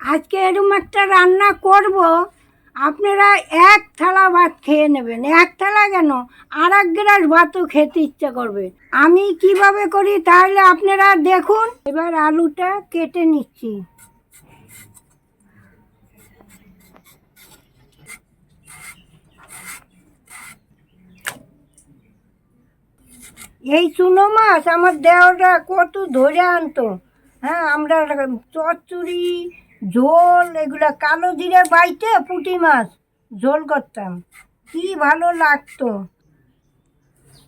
আজকে এরকম একটা রান্না করব, আপনারা এক থালা ভাত খেয়ে নেবেন। এক থালা কেন? আর এক গ্লাস ভাতও খেতে ইচ্ছে করবে। আমি কীভাবে করি তাহলে আপনারা দেখুন। এবার আলুটা কেটে নিচ্ছি। এই চুনো মাছ আমার দেওয়াটা কত ধরে আনতো। হ্যাঁ আমরা চচ্চড়ি, ঝোল, এগুলা কালো জিরে বাইতে পুঁটি মাছ ঝোল করতাম। কি ভালো লাগতো।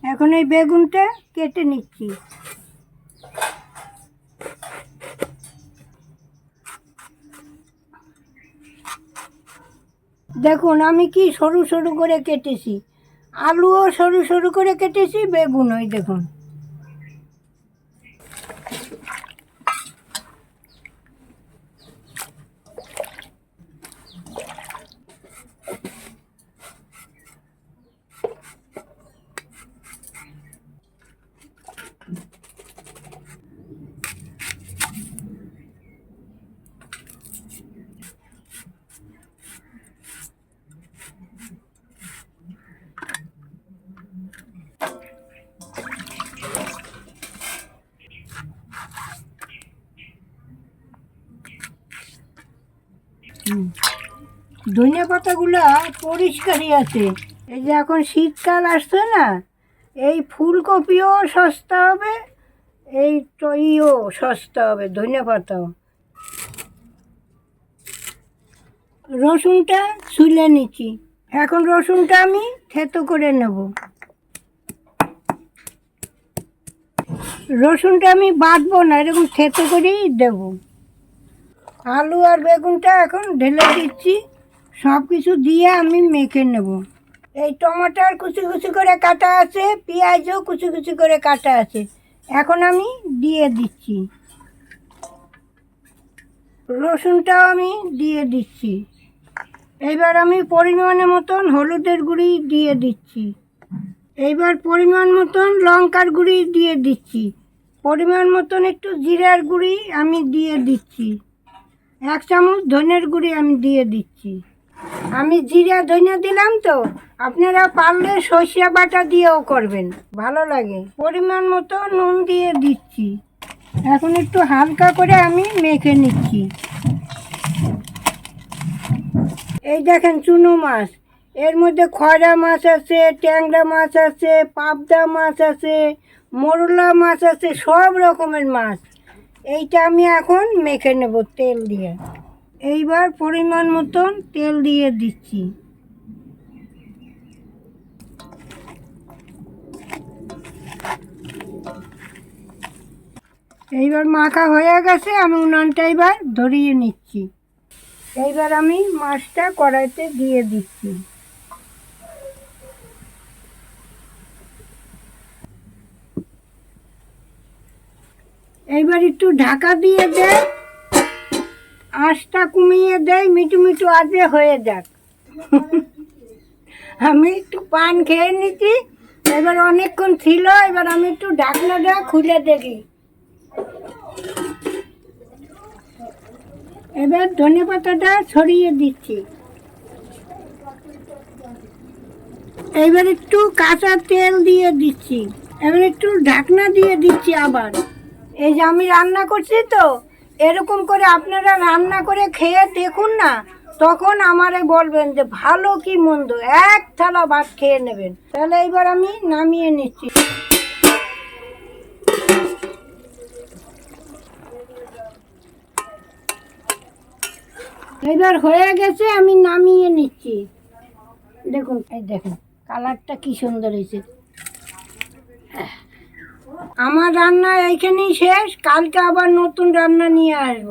এখন এই বেগুনটা কেটে নিচ্ছি। দেখুন, আমি কি সরু সরু করে কেটেছি। আলুও সরু সরু করে কেটেছি বেগুন ওই দেখুন। ধনিয়া পাতাগুলো পরিষ্কারই আছে। এই যে এখন শীতকাল আসছে না, এই ফুলকপিও সস্তা হবে, এই টইও সস্তা হবে, ধনিয়া পাতাও। রসুনটা ছুলে নিচ্ছি। এখন রসুনটা আমি থেতো করে নেব। রসুনটা আমি বাঁধবো না, এরকম থেতো করেই দেবো। আলু আর বেগুনটা এখন ঢেলে দিচ্ছি। সব কিছু দিয়ে আমি মেখে নেব। এই টমাটার কুচি কুচি করে কাটা আছে, পেঁয়াজও কুচি কুচি করে কাটা আছে। এখন আমি দিয়ে দিচ্ছি। রসুনটাও আমি দিয়ে দিচ্ছি। এবার আমি পরিমাণের মতন হলুদের গুঁড়ি দিয়ে দিচ্ছি। এইবার পরিমাণ মতন লঙ্কার গুঁড়ি দিয়ে দিচ্ছি। পরিমাণ মতন একটু জিরার গুঁড়ি আমি দিয়ে দিচ্ছি। এক চামচ ধনের গুঁড়ি আমি দিয়ে দিচ্ছি। আমি জিরা ধনিয়া দিলাম তো, আপনারা পারলে সর্ষে বাটা দিয়েও করবেন, ভালো লাগে। পরিমাণ মতো নুন দিয়ে দিচ্ছি। এখন একটু হালকা করে আমি মেখে নিচ্ছি। এই দেখেন চুনো মাছ, এর মধ্যে খয়রা মাছ আছে, ট্যাংরা মাছ আছে, পাবদা মাছ আছে, মোরলা মাছ আছে, সব রকমের মাছ। এইটা আমি এখন মেখে নেব তেল দিয়ে। এইবার পরিমাণ মতন তেল দিয়ে দিচ্ছি। এইবার মাখা হয়ে গেছে, আমি উনানটা এবার ধরিয়ে নিচ্ছি। এইবার আমি মাছটা কড়াইতে দিয়ে দিচ্ছি। এইবার একটু ঢাকা দিয়ে দেয় আঁশটা কমিয়ে দেয় মিটু মিটু আজে হয়ে যাক। আমি একটু পান খেয়ে নিচ্ছি। এবার অনেকক্ষণ ছিল, এবার আমি একটু ঢাকনাটা খুলে দেখি। এবার ধনে পাতাটা ছড়িয়ে দিচ্ছি। এবার একটু কাঁচা তেল দিয়ে দিচ্ছি। এবার একটু ঢাকনা দিয়ে দিচ্ছি আবার। এই যে আমি রান্না করছি তো, এরকম করে আপনারা রান্না করে খেয়ে দেখুন না, তখন আমারে বলবেন যে ভালো কি মন্দ, এক থালা ভাত খেয়ে নেবেন। তাহলে এইবার আমি নামিয়ে নিচ্ছি। এবার হয়ে গেছে, আমি নামিয়ে নিচ্ছি। দেখুন, এই দেখুন, কালারটা কি সুন্দর হয়েছে। আমার রান্না এইখানেই শেষ কালকে আবার নতুন রান্না নিয়ে আসব।